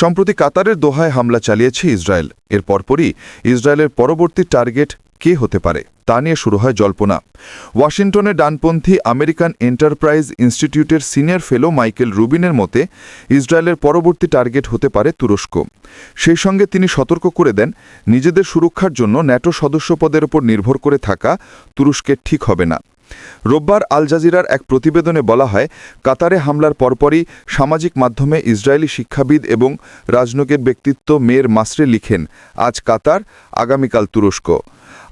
সম্প্রতি কাতারের দোহায় হামলা চালিয়েছে ইসরায়েল। এর পরপরই ইসরায়েলের পরবর্তী টার্গেট কে হতে পারে, তা নিয়ে শুরু হয় জল্পনা। ওয়াশিংটনে ডানপন্থী আমেরিকান এন্টারপ্রাইজ ইনস্টিটিউটের সিনিয়র ফেলো মাইকেল রুবিনের মতে, ইসরায়েলের পরবর্তী টার্গেট হতে পারে তুরস্ক। সেই সঙ্গে তিনি সতর্ক করে দেন, নিজেদের সুরক্ষার জন্য ন্যাটো সদস্যপদের ওপর নির্ভর করে থাকা তুরস্কের ঠিক হবে না। রোববার আল জাজিরার এক প্রতিবেদনে বলা হয়, কাতারে হামলার পরপরই সামাজিক মাধ্যমে ইসরায়েলি শিক্ষাবিদ এবং রাজনৈতিক ব্যক্তিত্ব মেয়ের মাসরে লিখেন, আজ কাতার, আগামীকাল তুরস্ক।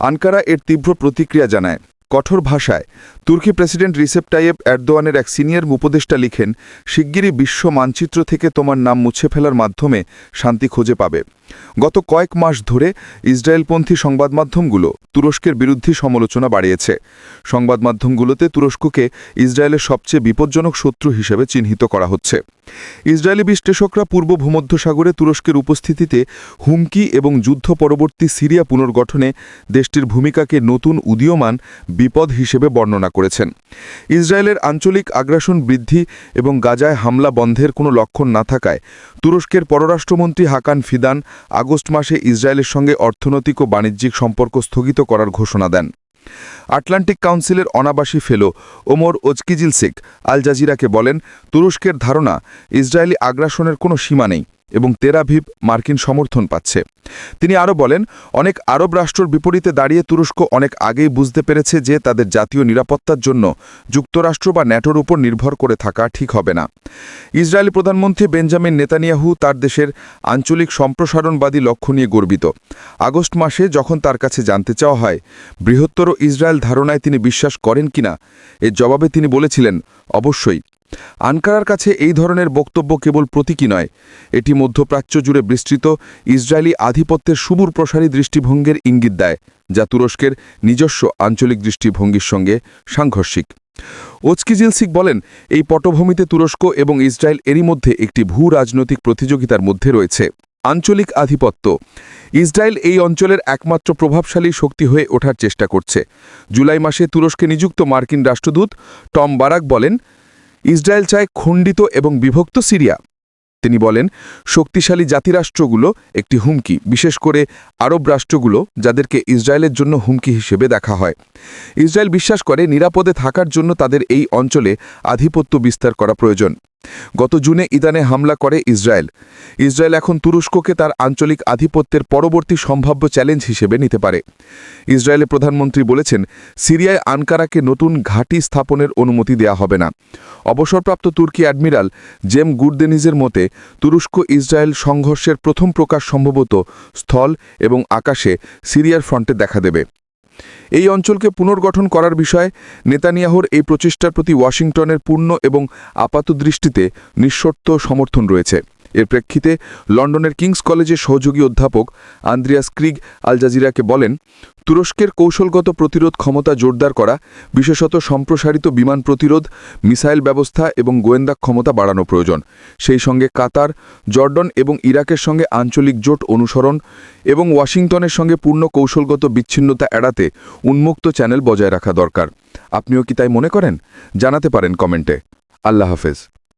আনকারা এর তীব্র প্রতিক্রিয়া জানায়। কঠোর ভাষায় তুর্কি প্রেসিডেন্ট রিসেপ টাইয়েব এরদোয়ানের এক সিনিয়র উপদেষ্টা লিখেন, শিগগিরই বিশ্ব মানচিত্র থেকে তোমার নাম মুছে ফেলার মাধ্যমে শান্তি খুঁজে পাবে। গত কয়েক মাস ধরে ইসরায়েলপন্থী সংবাদমাধ্যমগুলো তুরস্কের বিরুদ্ধে সমালোচনা বাড়িয়েছে। সংবাদমাধ্যমগুলোতে তুরস্ককে ইসরায়েলের সবচেয়ে বিপজ্জনক শত্রু হিসেবে চিহ্নিত করা হচ্ছে। ইসরায়েলি বিশ্লেষকরা পূর্ব ভূমধ্যসাগরে তুরস্কের উপস্থিতিতে হুমকি এবং যুদ্ধ পরবর্তী সিরিয়া পুনর্গঠনে দেশটির ভূমিকাকে নতুন উদীয়মান বিপদ হিসেবে বর্ণনা করেছেন। ইসরায়েলের আঞ্চলিক আগ্রাসন বৃদ্ধি এবং গাজায় হামলা বন্ধের কোনো লক্ষণ না থাকায় তুরস্কের পররাষ্ট্রমন্ত্রী হাকান ফিদান আগস্ট মাসে ইসরায়েলের সঙ্গে অর্থনৈতিক ও বাণিজ্যিক সম্পর্ক স্থগিত করার ঘোষণা দেন। আটলান্টিক কাউন্সিলের অনাবাসী ফেলো ওমর ওজকিজিলসিক আল জাজিরাকে বলেন, তুরস্কের ধারণা, ইসরায়েলি আগ্রাসনের কোনো সীমা নেই। এবং তেরাভিভ মার্কিন সমর্থন পাচ্ছে। তিনি আরও বলেন, অনেক আরব রাষ্ট্রর বিপরীতে দাঁড়িয়ে তুরস্ক অনেক আগেই বুঝতে পেরেছে যে তাদের জাতীয় নিরাপত্তার জন্য যুক্তরাষ্ট্র বা ন্যাটোর উপর নির্ভর করে থাকা ঠিক হবে না। ইসরায়েলি প্রধানমন্ত্রী বেঞ্জামিন নেতানিয়াহু তার দেশের আঞ্চলিক সম্প্রসারণবাদী লক্ষ্য নিয়ে গর্বিত। আগস্ট মাসে যখন তার কাছে জানতে চাওয়া হয়, বৃহত্তর ইসরায়েল ধারণায় তিনি বিশ্বাস করেন কিনা, এর জবাবে তিনি বলেছিলেন, অবশ্যই। আনকারার কাছে এই ধরনের বক্তব্য কেবল প্রতীকী নয়। এটি মধ্যপ্রাচ্য জুড়ে বিস্তৃত, ইসরায়েলি আধিপত্যের সুবুর প্রসারী দৃষ্টিভঙ্গির ইঙ্গিত দেয়, যা তুরস্কের নিজস্ব আঞ্চলিক দৃষ্টিভঙ্গির সঙ্গে সাংঘর্ষিক। ওচকিজিলসিক বলেন, এই পটভূমিতে তুরস্ক এবং ইসরায়েল এরই মধ্যে একটি ভূ রাজনৈতিক প্রতিযোগিতার মধ্যে রয়েছে। আঞ্চলিক আধিপত্য। ইসরায়েল এই অঞ্চলের একমাত্র প্রভাবশালী শক্তি হয়ে ওঠার চেষ্টা করছে। জুলাই মাসে তুরস্কে নিযুক্ত মার্কিন রাষ্ট্রদূত টম বারাক বলেন ইসরায়েল চায় খণ্ডিত এবং বিভক্ত সিরিয়া। তিনি বলেন, শক্তিশালী জাতিরাষ্ট্রগুলো একটি হুমকি, বিশেষ করে আরব রাষ্ট্রগুলো যাদেরকে ইসরায়েলের জন্য হুমকি হিসেবে দেখা হয়। ইসরায়েল বিশ্বাস করে নিরাপদে থাকার জন্য তাদের এই অঞ্চলে আধিপত্য বিস্তার করা প্রয়োজন। গত জুনে ইদানে হামলা করে ইসরায়েল। ইসরায়েল এখন তুরস্ককে তার আঞ্চলিক আধিপত্যের পরবর্তী সম্ভাব্য চ্যালেঞ্জ হিসেবে নিতে পারে। ইসরায়েলের প্রধানমন্ত্রী বলেছেন, সিরিয়ায় আনকারাকে নতুন ঘাঁটি স্থাপনের অনুমতি দেয়া হবে না। অবসরপ্রাপ্ত তুর্কি অ্যাডমিরাল জেম গুরদেনিজের মতে তুরস্ক ইসরায়েল সংঘর্ষের প্রথম প্রকাশ সম্ভবত স্থল এবং আকাশে সিরিয়ার ফ্রন্টে দেখা দেবে। এই অঞ্চলকে পুনর্গঠন করার বিষয়ে নেতানিয়াহুর এই প্রচেষ্টার প্রতি ওয়াশিংটনের পূর্ণ এবং আপাত দৃষ্টিতে নিঃশর্ত সমর্থন রয়েছে। এর প্রেক্ষিতে লন্ডনের কিংস কলেজের সহযোগী অধ্যাপক আন্দ্রিয়াস ক্রিগ আল জাজিরাকে বলেন, তুরস্কের কৌশলগত প্রতিরোধ ক্ষমতা জোরদার করা, বিশেষত সম্প্রসারিত বিমান প্রতিরোধ, মিসাইল ব্যবস্থা এবং গোয়েন্দা ক্ষমতা বাড়ানো প্রয়োজন। সেই সঙ্গে কাতার, জর্ডন এবং ইরাকের সঙ্গে আঞ্চলিক জোট অনুসরণ এবং ওয়াশিংটনের সঙ্গে পূর্ণ কৌশলগত বিচ্ছিন্নতা এড়াতে উন্মুক্ত চ্যানেল বজায় রাখা দরকার। আপনিও কি তাই মনে করেন? জানাতে পারেন কমেন্টে। আল্লাহ হাফেজ।